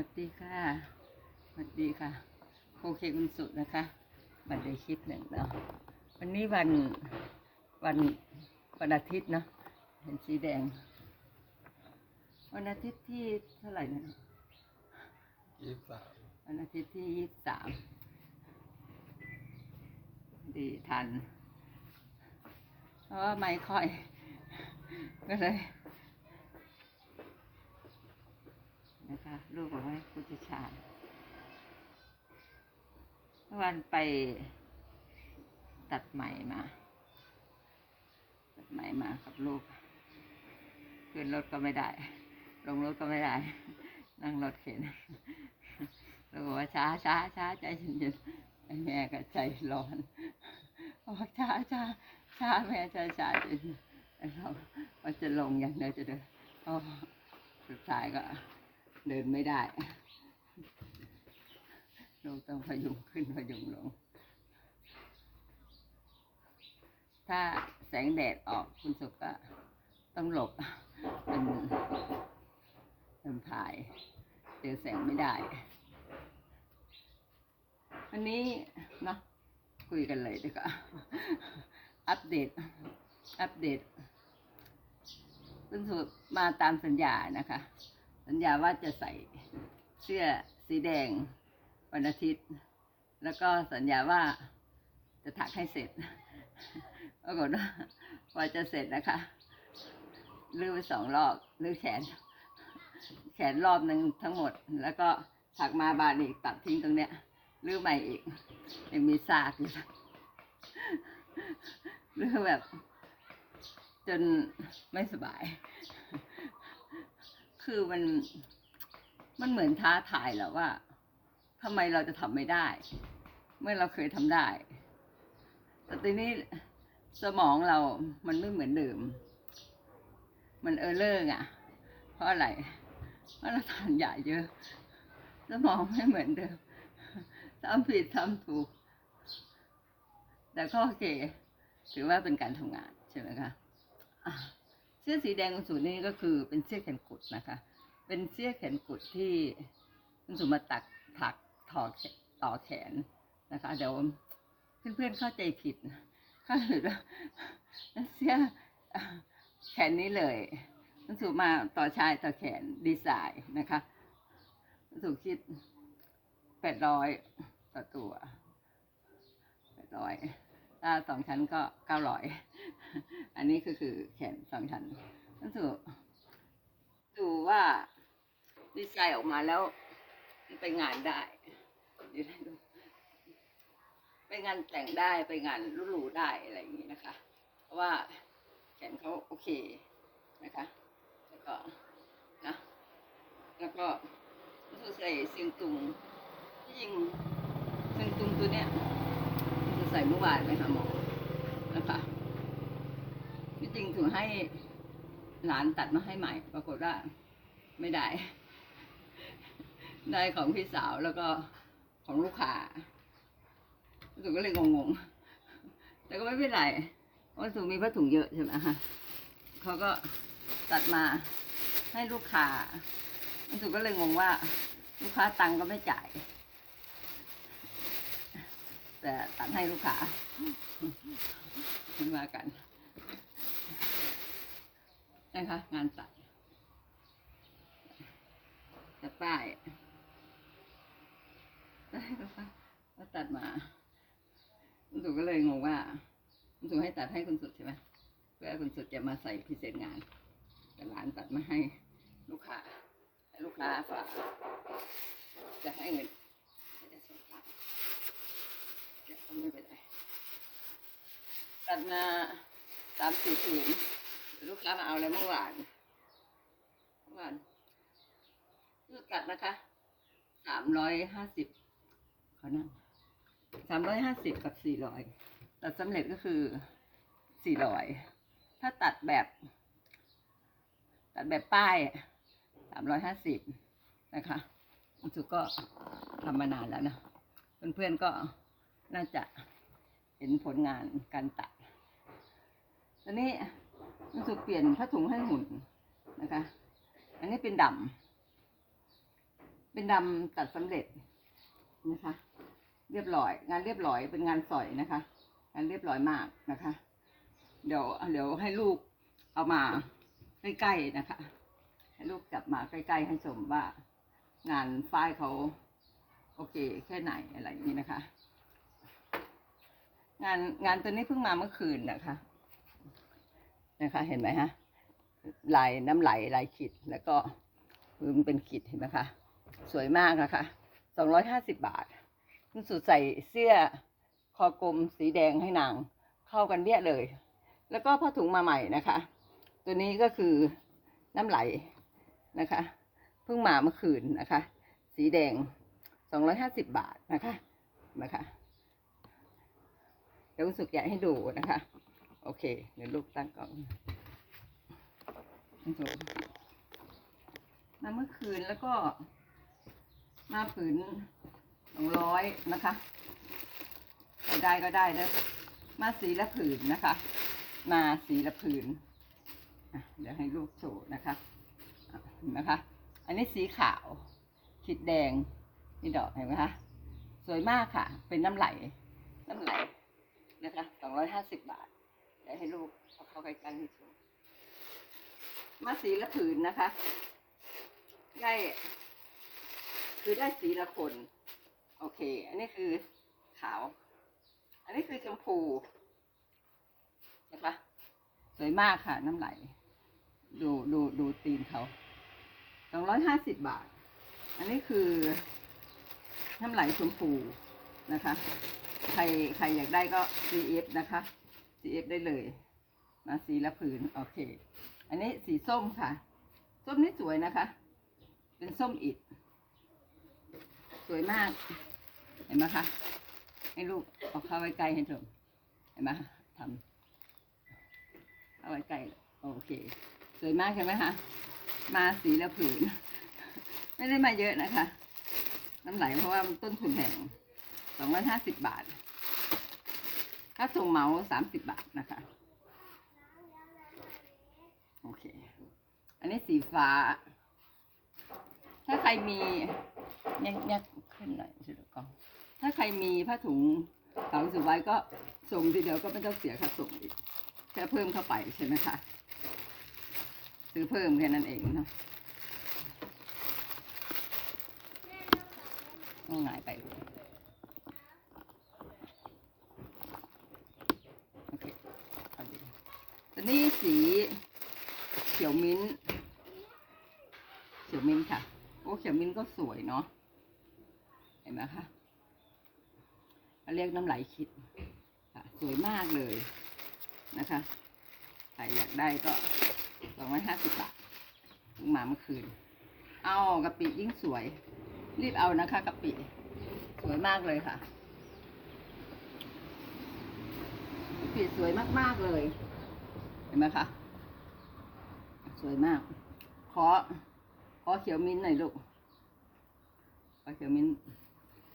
วัสดีค่ะสวัสดีค่ะ โอเคคุณสุดนะคะบันไดคลิปหนึ่งเนาะวันนี้วันวันวันอาทิตย์เนาะเห็นสีแดง วันอาทิตย์ที่เท่าไหร่นะยี่สิบสามวันอาทิตย์ที่ยี่สิบสามดีทันเพราะว่าไม่ค่อย ก็เลย นะคะลูกบอกว่าพุทธชาเมื่อวันไปตัดไหมมา ตัดไหมมากับลูกขึ้นรถก็ไม่ได้ ลงรถก็ไม่ได้ นั่งรถเข็นล้วบอกว่าช้าช้าช้าใจเย็นๆแม่ก็ใจร้อนบอกช้าช้าช้าแม่ช้าช้าจนเราจะลงอย่างเดียวจะเดินก็สุดท้ายก็ เดินไม่ได้ลูกต้องพยุงขึ้นพยุงลง ถ้าแสงแดดออกคุณสุกก็ต้องหลบเป็นเป็นพายเจอแสงไม่ได้วันนี้เนาะคุยกันเลยดีกว่าอัปเดต อัปเดตคุณสุดมาตามสัญญานะคะ สัญญาว่าจะใส่เสื้อสีแดงวันอาทิตย์ แล้วก็สัญญาว่าจะถักให้เสร็จปรากฏว่าพอจะเสร็จนะคะลื้อไปสองรอบลื้อแขน แขนรอบหนึ่งทั้งหมด แล้วก็ถักมาบานอีกตัดทิ้งตรงเนี้ยลื้อใหม่อีกยังมีซากอยู่ลื้อแบบ จนไม่สบาย คือมัน มันเหมือนท้าทายแหละว่าทำไมเราจะทำไม่ได้ เมื่อเราเคยทำได้ แต่ทีนี้สมองเรามันไม่เหมือนเดิม มันเออเลอร์อะ เพราะอะไรเพราะเราทานยาเยอะ สมองไม่เหมือนเดิมทำผิดทำถูก แต่ก็โอเค ถือว่าเป็นการทำงานใช่ไหมคะ สื้อสีแดงของสูนี้ก็คือเป็นเสื้อแขนกุดนะคะ เป็นเสื้อแขนกุดที่คุณสุมาตักถักถอแขนต่อแขนนะคะเดี๋ยวเพื่อนๆเข้าใจผิดเข้าใจว่าเสื้อแขนนี้เลยคุณสุมาต่อชายต่อแขนดีไซน์นะคะคุณสุคิดแปดร้อยต่อตัวแปดร้อยถ้าสองชั้นก็เก้าร้อย อันนี้ก็คือแขนสองชั้นคุณสุดูว่าดีไซน์ออกมาแล้วไปงานได้ดไปงานแต่งได้ไปงานหรูๆได้อะไรอย่างนี้นะคะ เพราะว่าแขนเขาโอเคนะคะ แล้วก็นะแล้วก็รู้สึกใส่เสียงตุงที่จริงเสียงตุงตัวเนี้ยจะใส่เมื่อวานไปหาหมอนะคะ จริงถึงให้หลานตัดมาให้ใหม่ ปรากฏว่าไม่ได้ ได้ของพี่สาวแล้วก็ของลูกค้าสึกก็เลยงงๆ แต่ก็ไม่เป็นไรเพราะว่าสูมีผ้าถุงเยอะใช่ไหมคะเขาก็ตัดมาให้ลูกค้ารู้สึกก็เลยงงว่า ลูกค้าตังค์ก็ไม่จ่าย แต่ตัดให้ลูกค้ามากัน นะคะ งานตัดแต่ป้ายก็ตัดมาคุณสุก็เลยงงว่าคุณสุให้ตัดให้คุณสุดใช่ไหมเพื่อคุณสุดจะมาใส่พิเศษงาน แต่ร้านตัดมาให้ลูกค้าให้ลูกค้าฝากจะให้เงินจะส่งตังค์เดี๋ยวก็ไม่เป็นไรตัดมาสามสี่ผืน ลูกค้ามาเอาแล้วเมื่อวานเมื่อวานคือตัดนะคะสามร้อยห้าสิบเขานั่งสามร้อยห้าสิบกับสี่ร้อยตัดสำเร็จก็คือสี่ร้อยถ้าตัดแบบ ตัดแบบป้ายสามร้อยห้าสิบนะคะคุณสุก็ทำมานานแล้วนะ เพื่อนๆก็น่าจะเห็นผลงานการตัดตอนนี้ คุณสุเปลี่ยนผ้าถุงให้หุ่นนะคะ อันนี้เป็นดำเป็นดำตัดสำเร็จนะคะ เรียบร้อย งานเรียบร้อยเป็นงานสอยนะคะ งานเรียบร้อยมากนะคะ เดี๋ยวเดี๋ยวให้ลูกเอามาใกล้ๆนะคะ ให้ลูกจับมาใกล้ๆให้ชมว่างานฝ้ายเขาโอเคแค่ไหนอะไรอย่างนี้นะคะ งานงานตัวนี้เพิ่งมาเมื่อคืนนะคะ นะคะเห็นไหมฮะลายน้ำไหลลายขีดแล้วก็พื้นเป็นขีดเห็นไหมคะสวยมากนะคะสองร้อยห้าสิบบาท คุณสุดใส่เสื้อคอกลมสีแดงให้นางเข้ากันเบี้ยเลย แล้วก็ผ้าถุงมาใหม่นะคะ ตัวนี้ก็คือน้ำไหลนะคะเพิ่งมาเมื่อคืนนะคะ สีแดงสองร้อยห้าสิบบาทนะคะนะคะเดี๋ยวคุณสุกแกะให้ดูนะคะ โอเค เดี๋ยวลูกตั้งกล้องมาเมื่อคืนแล้วก็ มาผืนสองร้อยนะคะใครได้ก็ได้นะมาสีละผืนนะคะ มาสีละผืนเดี๋ยวให้ลูกโชว์นะคะอะคะ อันนี้สีขาวขีดแดงนี่ดอกเห็นไหมคะ สวยมากค่ะ เป็นน้ำไหล น้ำไหลนะคะสองร้อยห้าสิบบาท เดี๋ยวให้ลูกเอาเข้าใกล้ๆให้ชมมาสีละผืนนะคะ ได้ คือได้สีละคน โอเค อันนี้คือขาว อันนี้คือชมพูเห็นะคะสวยมากค่ะ น้ำไหล ดูดูดูตีนเขาสองร้อยห้าสิบบาท อันนี้คือน้ำไหลชมพูนะคะ ใครใครอยากได้ก็ CF นะคะ CF ได้เลยมาสีละผืนโอเค อันนี้สีส้มค่ะ ส้มนี่สวยนะคะ เป็นส้มอิด สวยมาก เห็นไหมคะ ให้ลูกเอาเข้าไว้ใกลให้ชมเห็นไหมทำเข้าไว้ใกลโอเค สวยมากใช่ไหมคะมาสีละผืน ไม่ได้มาเยอะนะคะ น้ำไหลเพราะว่าต้นทุนแพงสองร้อยห้าสิบบาท ค่าส่งเหมาสามสิบบาทนะคะ โอเค อันนี้สีฟ้า ถ้าใครมียักยักขึ้นหน่อยสิลูกอง ถ้าใครมีผ้าถุงฝังสุไว้ก็ส่งทีเดียวก็ไม่ต้องเสียค่าส่งอีกแค่เพิ่มเข้าไปใช่ไหมคะซื้อเพิ่มแค่นั้นเองเนาะต้องหายไปลูกโอเคเอาดีตัว นี้สีเขียวมิ้น เขียวมิ้นค่ะ โอ้เขียวมิ้นก็สวยเนาะ เห็นไหมคะเรียกน้ำไหลคิดค่ะ สวยมากเลยนะคะใครอยากได้ก็สองร้อยห้าสิบบาทมาเมื่อคืน เอากะปิยิ่งสวย รีบเอานะคะกะปิสวยมากเลยค่ะกะปิสวยมากๆเลย ห็นไหมคะ สวยมาก ขอ ขอเขียวมิ้นท์หน่อยลูก ขอเขียวมิ้นท์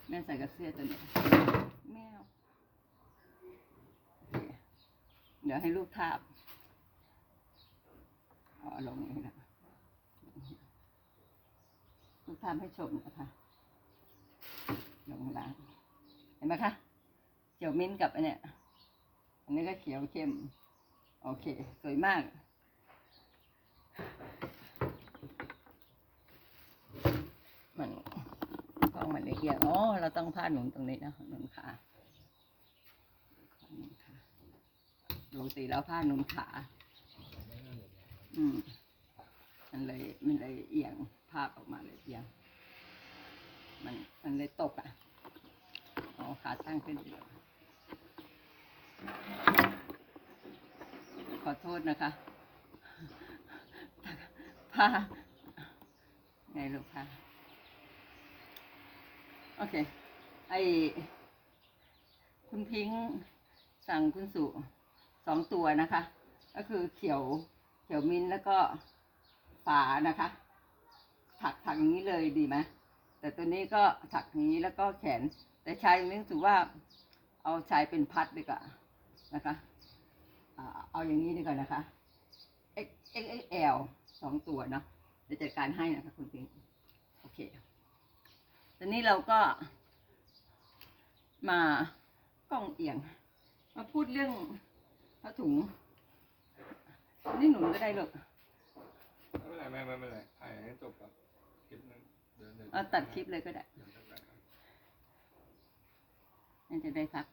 แม่ใส่กับเสื้อตัวนี้แมวเดี๋ยวให้ลูกทาบเอาลงองนี้นะลูกทาบให้ชมนะคะลงข้างล่าง เห็นไหมคะ เขียวมิ้นท์กับอันเนี้ยอันนี้ก็เขียวเข้ม โอเค สวยมาก มันกล้องมันเอียงอ๋อเราต้องพาดหนุนตรงนี้นะหนุนขาปกติแล้วพาดหนุนขา อืม มันเลย มันเลยเอียงภาพออกมาเลยเอียง มัน มันเลยตกอะเอขาตั้งขึ้นดีกว่า ขอโทษนะคะผ้าไงลูกผ้าโอเค ไอคุณพิงสั่งคุณสุสองตัวนะคะ ก็คือเขียวเขียวมิ้นแล้วก็ฝานะคะ ถักถักอย่างนี้เลยดีไหมแต่ตัวนี้ก็ถักอย่างนี้แล้วก็แขน แต่ชายนี้รู้สึกว่าเอาชายเป็นพัดดีกว่านะคะ เอาอย่างนี้ดีกว่านะคะ X X L สองตัวเนาะเดี๋ยวจัดการให้นะคะคุณพิงค์โอเค ตอนนี้เราก็ มากล้องเอียง มาพูดเรื่องผ้าถุง นี่หนุนก็ได้หรอกไม่เป็นไรแม่ไม่เป็นไรถ่ายให้จบก่อนคลิปนึงเดี๋ยวเดี๋ยวเอาตัดคลิปเลยก็ได้เดี๋ยวจะไปมันจะได้พัก